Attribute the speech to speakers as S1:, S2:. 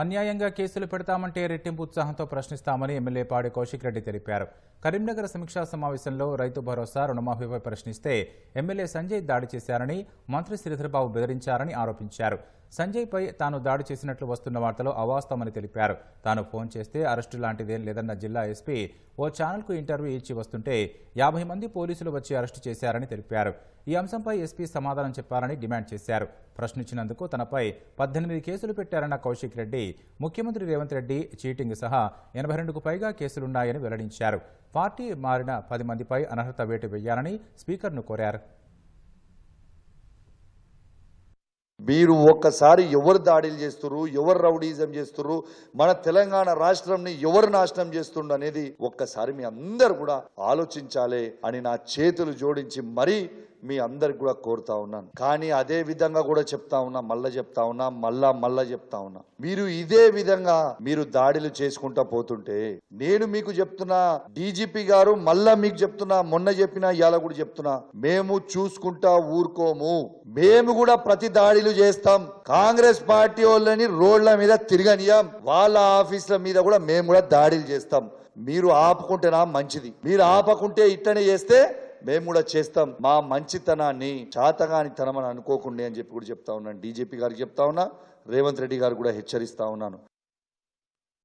S1: అన్యాయంగా కేసులు పెడతామంటే రెట్టింపు ఉత్సాహంతో ప్రశ్నిస్తామని ఎమ్మెల్యే పాడి కౌశిక్ రెడ్డి తెలిపారు. కరీంనగర్ సమీక్షా సమావేశంలో రైతు భరోసా రుణమాఫీపై ప్రశ్నిస్తే ఎమ్మెల్యే సంజయ్ దాడి చేశారని మంత్రి శ్రీధర్బాబు బెదిరించారని ఆరోపించారు. సంజయ్పై తాను దాడి చేసినట్లు వస్తున్న వార్తలో అవాస్తవమని తెలిపారు. తాను ఫోన్ చేస్తే అరెస్టు లాంటిదేం లేదన్న జిల్లా ఎస్పీ ఓ ఛానల్కు ఇంటర్వ్యూ ఇచ్చి వస్తుంటే యాభై మంది పోలీసులు వచ్చి అరెస్టు చేశారని తెలిపారు. ఈ అంశంపై ఎస్పీ సమాధానం చెప్పాలని డిమాండ్ చేశారు. ప్రశ్నించినందుకు తనపై పద్దెనిమిది కేసులు పెట్టారన్న కౌశిక్ రెడ్డి ముఖ్యమంత్రి రేవంత్ రెడ్డి చీటింగ్ సహా ఎనభై రెండుకు పైగా కేసులున్నాయని వెల్లడించారు. పార్టీ మారిన పది మందిపై అనర్హత వేటు వేయాలని స్పీకర్ను కోరారు.
S2: మీరు ఒక్కసారి ఎవరు దాడులు చేస్తున్నారు ఎవరు రౌడీజం చేస్తున్నారు మన తెలంగాణ రాష్ట్రంని ఎవరు నాశనం చేస్తుండ్రు అనేది ఒక్కసారి మీ అందరు కూడా ఆలోచించాలి అని నా చేతులు జోడించి మరీ మీ అందరికి కూడా కోరుతా ఉన్నాను. కానీ అదే విధంగా కూడా చెప్తా ఉన్నా మళ్ళా చెప్తా ఉన్నా మళ్ళా మళ్ళా చెప్తా ఉన్నా. మీరు ఇదే విధంగా మీరు దాడులు చేసుకుంటా పోతుంటే నేను మీకు చెప్తున్నా డీజీపీ గారు మళ్ళా మీకు చెప్తున్నా మొన్న చెప్పినా ఇవాళ కూడా చెప్తున్నా మేము చూసుకుంటా ఊరుకోము. మేము కూడా ప్రతి దాడులు చేస్తాం. కాంగ్రెస్ పార్టీ వాళ్ళని రోడ్ల మీద తిరగనియం వాళ్ళ ఆఫీసుల మీద కూడా మేము కూడా దాడులు చేస్తాం. మీరు ఆపుకుంటేనా మంచిది. మీరు ఆపకుంటే ఇట్టనే చేస్తే మేము కూడా చేస్తాం. మా మంచితనాన్ని చాతగాని తనమని అనుకోకుండా అని చెప్పి కూడా చెప్తా ఉన్నాను. డీజీపీ గారికి చెప్తా ఉన్నా రేవంత్ రెడ్డి గారు కూడా హెచ్చరిస్తా ఉన్నాను.